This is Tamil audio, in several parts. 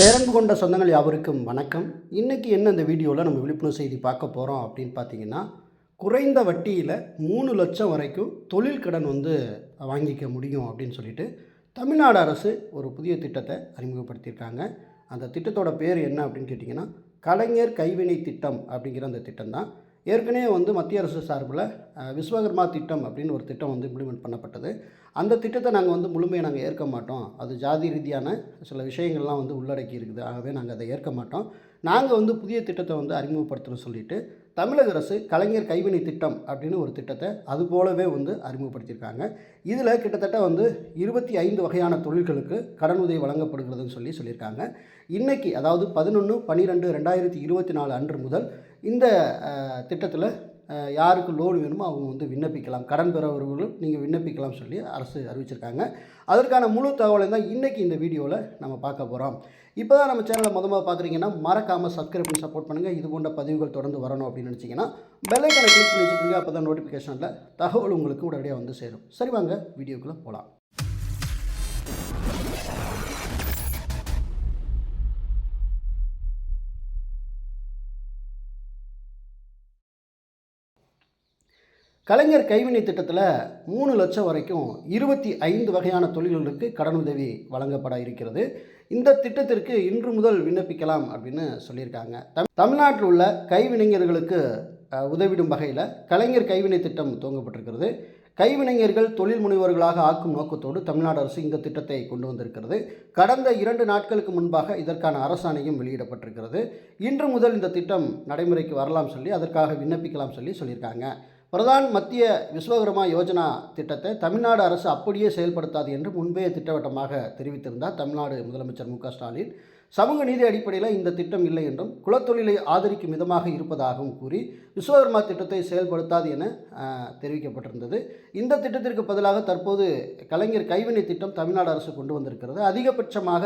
பேரன்பு கொண்ட சொந்தங்கள் யாவருக்கும் வணக்கம். இன்றைக்கி என்ன இந்த வீடியோவில் நம்ம விழிப்புணர்வு செய்தி பார்க்க போகிறோம் அப்படின்னு பார்த்தீங்கன்னா குறைந்த வட்டியில் மூணு லட்சம் வரைக்கும் தொழில் கடன் வந்து வாங்கிக்க முடியும் அப்படின்னு சொல்லிட்டு தமிழ்நாடு அரசு ஒரு புதிய திட்டத்தை அறிமுகப்படுத்தியிருக்காங்க. அந்த திட்டத்தோட பேர் என்ன அப்படின்னு கேட்டிங்கன்னா கலைஞர் கைவினை திட்டம் அப்படிங்கிற அந்த திட்டம் தான் ஏற்கனவே வந்து மத்திய அரசு சார்பில் விஸ்வகர்மா திட்டம் அப்படின்னு ஒரு திட்டம் வந்து இம்ப்ளிமெண்ட் பண்ணப்பட்டது. அந்த திட்டத்தை நாங்கள் வந்து முழுமையாக நாங்கள் ஏற்க மாட்டோம். அது ஜாதி ரீதியான சில விஷயங்கள்லாம் வந்து உள்ளடக்கி இருக்குது. ஆகவே நாங்கள் அதை ஏற்க மாட்டோம். நாங்கள் வந்து புதிய திட்டத்தை வந்து அறிமுகப்படுத்தணும்னு சொல்லிட்டு தமிழக அரசு கலைஞர் கைவினை திட்டம் அப்படின்னு ஒரு திட்டத்தை அது போலவே வந்து அறிமுகப்படுத்தியிருக்காங்க. இதில் கிட்டத்தட்ட வந்து இருபத்தி ஐந்து வகையான தொழில்களுக்கு கடன் உதவி வழங்கப்படுகிறதுன்னு சொல்லி சொல்லியிருக்காங்க. இன்றைக்கி அதாவது பதினொன்று பன்னிரெண்டு ரெண்டாயிரத்தி இருபத்தி நாலு அன்று முதல் இந்த திட்டத்தில் யாருக்கு லோன் வேணுமோ அவங்க வந்து விண்ணப்பிக்கலாம். கடன் பெறவர்களும் நீங்கள் விண்ணப்பிக்கலாம் சொல்லி அரசு அறிவிச்சிருக்காங்க. அதற்கான முழு தகவலை தான் இன்றைக்கி இந்த வீடியோவில் நம்ம பார்க்க போகிறோம் இப்போ தான் நம்ம சேனலை முதல்ல பார்க்குறீங்கன்னா மறக்காமல் சப்ஸ்கிரைப் பண்ணி சப்போர்ட் பண்ணுங்கள் இது போன்ற பதிவுகள் தொடர்ந்து வரணும் அப்படின்னு நினச்சிங்கன்னா பெல்லைக்கான கிளிக் பண்ணி வச்சுக்கோங்க. அப்போ தான் நோட்டிஃபிகேஷனில் தகவல் உங்களுக்கு உடனடியாக வந்து சேரும். சரி வாங்க வீடியோக்குள்ளே போகலாம் கலைஞர் கைவினை திட்டத்தில் மூணு லட்சம் வரைக்கும் இருபத்தி ஐந்து வகையான தொழில்களுக்கு கடனுதவி வழங்கப்பட இருக்கிறது. இந்த திட்டத்திற்கு இன்று முதல் விண்ணப்பிக்கலாம் அப்படின்னு சொல்லியிருக்காங்க. தம் தமிழ்நாட்டில் உள்ள கைவினைஞர்களுக்கு உதவிடும் வகையில் கலைஞர் கைவினை திட்டம் துவங்கப்பட்டிருக்கிறது. கைவினைஞர்கள் தொழில் முனைவர்களாக ஆக்கும் நோக்கத்தோடு தமிழ்நாடு அரசு இந்த திட்டத்தை கொண்டு வந்திருக்கிறது. கடந்த இரண்டு நாட்களுக்கு முன்பாக இதற்கான அரசாணையும் வெளியிடப்பட்டிருக்கிறது. இன்று முதல் இந்த திட்டம் நடைமுறைக்கு வரலாம் சொல்லி அதற்காக விண்ணப்பிக்கலாம் சொல்லி சொல்லியிருக்காங்க. பிரதான் மத்திய விஸ்வகர்மா யோஜனா திட்டத்தை தமிழ்நாடு அரசு அப்படியே செயல்படுத்தாது என்று முன்பே திட்டவட்டமாக தெரிவித்திருந்தார் தமிழ்நாடு முதலமைச்சர் மு ஸ்டாலின். சமூக நீதி அடிப்படையில் இந்த திட்டம் இல்லை என்றும் குலத்தொழிலை ஆதரிக்கும் விதமாக இருப்பதாகவும் கூறி விஸ்வகர்மா திட்டத்தை செயல்படுத்தாது என தெரிவிக்கப்பட்டிருந்தது. இந்த திட்டத்திற்கு பதிலாக தற்போது கலைஞர் கைவினை திட்டம் தமிழ்நாடு அரசு கொண்டு வந்திருக்கிறது. அதிகபட்சமாக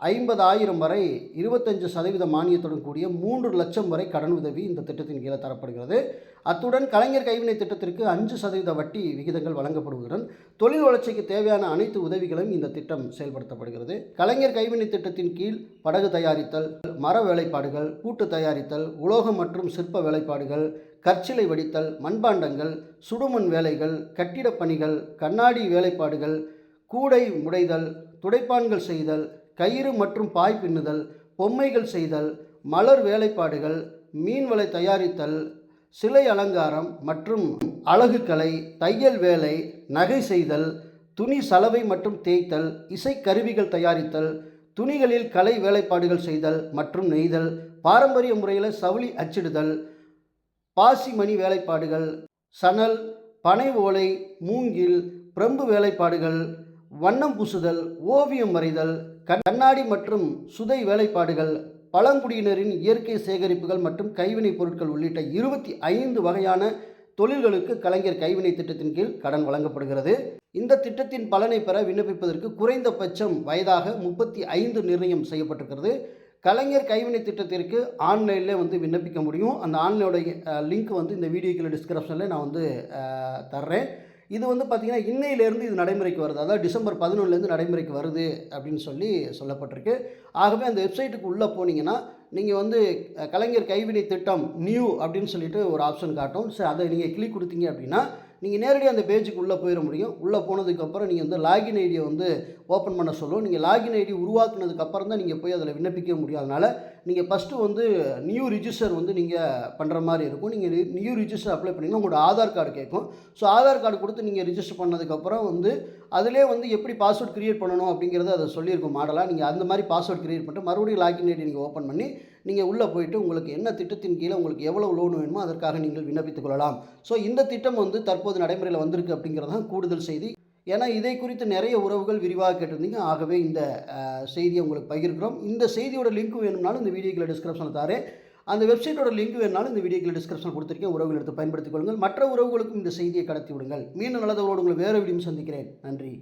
ஐம்பதாயிரம் வரை இருபத்தஞ்சு சதவீத மானியத்துடன் கூடிய மூன்று லட்சம் வரை கடன் உதவி இந்த திட்டத்தின் கீழே தரப்படுகிறது. அத்துடன் கலைஞர் கைவினை திட்டத்திற்கு அஞ்சு சதவீத வட்டி விகிதங்கள் வழங்கப்படுவதுடன் தொழில் வளர்ச்சிக்கு தேவையான அனைத்து உதவிகளும் இந்த திட்டம் செயல்படுத்தப்படுகிறது. கலைஞர் கைவினை திட்டத்தின் கீழ் படகு தயாரித்தல் மர வேலைப்பாடுகள் கூட்டு தயாரித்தல் உலோகம் மற்றும் சிற்ப வேலைப்பாடுகள் கற்சிலை வடித்தல் மண்பாண்டங்கள் சுடுமண் வேலைகள் கட்டிடப் பணிகள் கண்ணாடி வேலைப்பாடுகள் கூடை முடைதல் துடைப்பான்கள் செய்தல் கயிறு மற்றும் பாய் பின்னுதல் பொம்மைகள் செய்தல் மலர் வேலைப்பாடுகள் மீன் வலை தயாரித்தல் சிலை அலங்காரம் மற்றும் அழகுக்கலை தையல் வேலை நகை செய்தல் துணி சலவை மற்றும் தேய்த்தல் இசைக்கருவிகள் தயாரித்தல் துணிகளில் கலை வேலைப்பாடுகள் செய்தல் மற்றும் நெய்தல் பாரம்பரிய முறையில் சவுளி அச்சிடுதல் பாசிமணி வேலைப்பாடுகள் சணல் பனை ஓலை மூங்கில் பிரம்பு வேலைப்பாடுகள் வண்ணம் பூசுதல் ஓவியம் வரைதல் கண்ணாடி மற்றும் சுதை வேலைப்பாடுகள் பழங்குடியினரின் இயற்கை சேகரிப்புகள் மற்றும் கைவினைப் பொருட்கள் உள்ளிட்ட இருபத்தி ஐந்து வகையான தொழில்களுக்கு கலைஞர் கைவினை திட்டத்தின் கீழ் கடன் வழங்கப்படுகிறது. இந்த திட்டத்தின் பலனை பெற விண்ணப்பிப்பதற்கு குறைந்தபட்சம் வயதாக முப்பத்தி ஐந்து நிர்ணயம் செய்யப்பட்டிருக்கிறது. கலைஞர் கைவினை திட்டத்திற்கு ஆன்லைனில் வந்து விண்ணப்பிக்க முடியும். அந்த ஆன்லைனோட லிங்க் வந்து இந்த வீடியோக்குள்ள டிஸ்கிரிப்ஷனில் நான் வந்து தர்றேன். இது வந்து பார்த்திங்கன்னா இன்னையிலேருந்து இது நடைமுறைக்கு வருது. அதாவது டிசம்பர் பதினொன்றுலேருந்து நடைமுறைக்கு வருது அப்படின்னு சொல்லி சொல்லப்பட்டிருக்கு. ஆகவே அந்த வெப்சைட்டுக்கு உள்ளே போனீங்கன்னா நீங்கள் வந்து கலைஞர் கைவினை திட்டம் நியூ அப்படின்னு சொல்லிட்டு ஒரு ஆப்ஷன் காட்டும். ஸோ அதை நீங்கள் கிளிக் கொடுத்தீங்க அப்படின்னா நீங்கள் நேரடியாக அந்த பேஜுக்கு உள்ளே போயிட முடியும். உள்ளே போனதுக்கப்புறம் நீங்கள் வந்து லாகின் ஐடியை வந்து ஓப்பன் பண்ண சொல்லுவோம். நீங்கள் லாகின் ஐடி உருவாக்குனதுக்கப்புறம் தான் நீங்கள் போய் அதில் விண்ணப்பிக்க முடியும். அதனால் நீங்கள் ஃபஸ்ட்டு வந்து நியூ ரிஜிஸ்டர் வந்து நீங்கள் பண்ணுற மாதிரி இருக்கும். நீங்கள் நியூ ரிஜிஸ்டர் அப்ளை பண்ணிங்கன்னா உங்களோட ஆதார் கார்டு கேட்கும். ஸோ ஆதார் கார்டு கொடுத்து நீங்கள் ரிஜிஸ்டர் பண்ணதுக்கப்புறம் வந்து அதிலே வந்து எப்படி பாஸ்வேர்ட் க்ரியேட் பண்ணணும் அப்படிங்கிறத அதை சொல்லியிருக்கும் மாடலாக நீங்கள் அந்த மாதிரி பாஸ்வேர்ட் க்ரியேட் பண்ணிட்டு மறுபடியும் லாகின் ஐடி நீங்கள் ஓப்பன் பண்ணி நீங்கள் உள்ளே போயிட்டு உங்களுக்கு என்ன திட்டத்தின் கீழே உங்களுக்கு எவ்வளவு லோன் வேணுமோ அதற்காக நீங்கள் விண்ணப்பித்துக் கொள்ளலாம். ஸோ இந்த திட்டம் வந்து தற்போது நடைமுறையில் வந்திருக்கு அப்படிங்கிறது தான் கூடுதல் செய்தி. ஏன்னா இதை குறித்து நிறைய உறவுகள் விரிவாக கேட்டிருந்தீங்க. ஆகவே இந்த செய்தியை உங்களுக்கு பகிர்கிறோம். இந்த செய்தியோட லிங்க் வேணும்னாலும் இந்த வீடியோக்களை டிஸ்கிரிப்ஷனில் தாரேன். அந்த வெப்சைட்டோட லிங்க் வேணாலும் இந்த வீடியோக்கில் டிஸ்கிரிப்ஷன் கொடுத்துருக்கேன். உறவுகள் எடுத்து பயன்படுத்திக் கொள்ளுங்கள். மற்ற உறவுகளுக்கும் இந்த செய்தியை கடத்தி விடுங்கள். மீண்டும் நல்லதவரோடு உங்களை வேறு வீடியும் சந்திக்கிறேன். நன்றி.